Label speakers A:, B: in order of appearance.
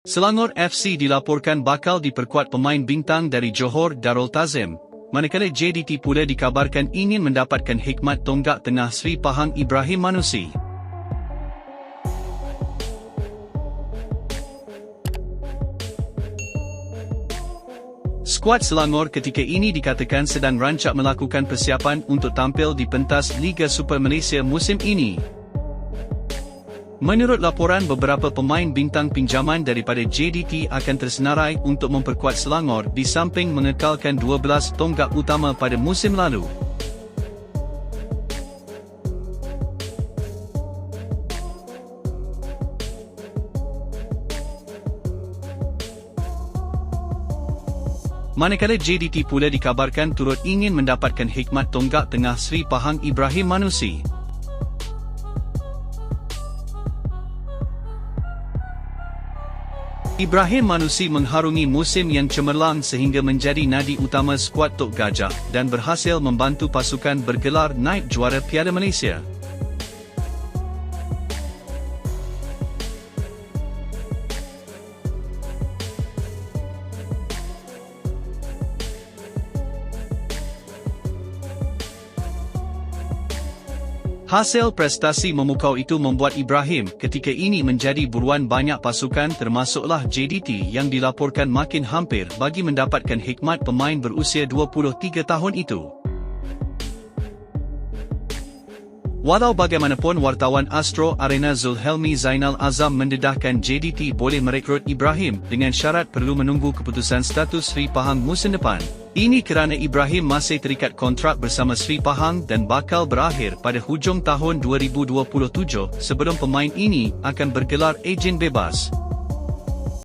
A: Selangor FC dilaporkan bakal diperkuat pemain bintang dari Johor Darul Tazim, manakala JDT pula dikabarkan ingin mendapatkan hikmat tonggak tengah Sri Pahang Ibrahim Manusi. Skuad Selangor ketika ini dikatakan sedang rancak melakukan persiapan untuk tampil di pentas Liga Super Malaysia musim ini. Menurut laporan beberapa pemain bintang pinjaman daripada JDT akan tersenarai untuk memperkuat Selangor di samping mengekalkan 12 tonggak utama pada musim lalu. Manakala JDT pula dikabarkan turut ingin mendapatkan hikmat tonggak tengah Sri Pahang Ibrahim Manusi. Ibrahim Manusi mengharungi musim yang cemerlang sehingga menjadi nadi utama skuad Tok Gajah dan berhasil membantu pasukan bergelar naik juara Piala Malaysia. Hasil prestasi memukau itu membuat Ibrahim ketika ini menjadi buruan banyak pasukan termasuklah JDT yang dilaporkan makin hampir bagi mendapatkan hikmat pemain berusia 23 tahun itu. Walau bagaimanapun wartawan Astro Arena Zulhelmi Zainal Azam mendedahkan JDT boleh merekrut Ibrahim dengan syarat perlu menunggu keputusan status Sri Pahang musim depan. Ini kerana Ibrahim masih terikat kontrak bersama Sri Pahang dan bakal berakhir pada hujung tahun 2027 sebelum pemain ini akan bergelar ejen bebas.